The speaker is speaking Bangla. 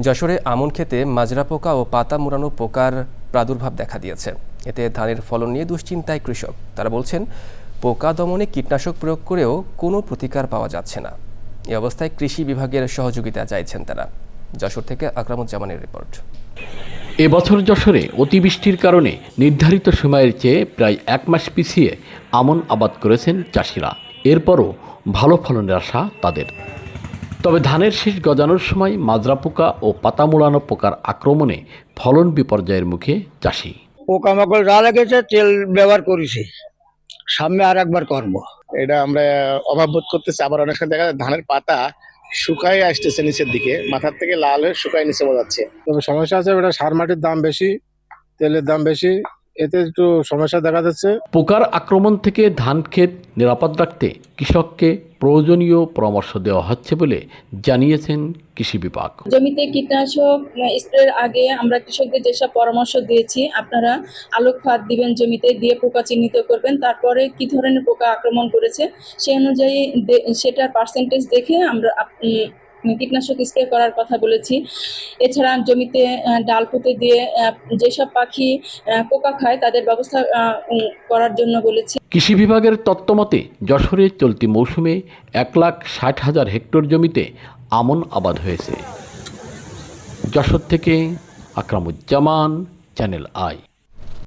যশোরে আমন খেতে মাজরা পোকা ও পাতা মুড়ানো পোকার প্রাদুর্ভাব দেখা দিয়েছে। এতে ধানের ফলন নিয়ে দুশ্চিন্তায় কৃষক। তারা বলছেন, পোকা দমনে কীটনাশক প্রয়োগ করেও কোনো প্রতিকার পাওয়া যাচ্ছে না। এ অবস্থায় কৃষি বিভাগের সহযোগিতা চাইছেন তারা। যশোর থেকে আকরামুজ্জামানের রিপোর্ট। এবছর যশোরে অতিবৃষ্টির কারণে নির্ধারিত সময়ের চেয়ে প্রায় এক মাস পিছিয়ে আমন আবাদ করেছেন চাষিরা। এরপরও ভালো ফলনের আশা তাদের। তবে ধানের শীষ গজানোর সময় মাজরা পোকা ও পাতা মোড়ানো পোকার আক্রমণে ফলন বিপর্যয়ের মুখে চাষি। পোকামাকড় যা লেগেছে তেল ব্যবহার করেছি। সামনে আর একবার করব। এটা আমরা অভাব বোধ করতেছি। আবার অনেক সময় দেখা যায় ধানের পাতা শুকায় আসতেছে নিচের দিকে মাথার থেকে লাল হয়ে শুকায় নিচে বোঝাচ্ছে তবে সমস্যা আছে ওটা সার মাটির দাম বেশি তেলের দাম বেশি এতে একটু সমস্যা দেখা যাচ্ছে। পোকার আক্রমণ থেকে ধান ক্ষেত নিরাপদ রাখতে কৃষককে প্রয়োজনীয় পরামর্শ দেওয়া হচ্ছে বলে জানিয়েছেন কৃষি বিভাগ। জমিতে কীটনাশক স্প্রের আগে আমরা কৃষকদের যেসব পরামর্শ দিয়েছি, আপনারা আলোক ফাঁদ দিবেন জমিতে, দিয়ে পোকা চিহ্নিত করবেন, তারপরে কি ধরনের পোকা আক্রমণ করেছে সেই অনুযায়ী সেটার পার্সেন্টেজ দেখে আমরা কীটনাশক স্প্রে করার কথা বলেছি। এছাড়া জমিতে ডাল পুঁতে দিয়ে যেসব পাখি পোকা খায়, তাদের ব্যবস্থা করার জন্য বলেছি। কৃষি বিভাগের তত্ত্বমতে যশোরে চলতি মৌসুমে এক লাখ ষাট হাজার হেক্টর জমিতে আমন আবাদ হয়েছে। যশোর থেকে আকরামুজ্জামান, চ্যানেল আই।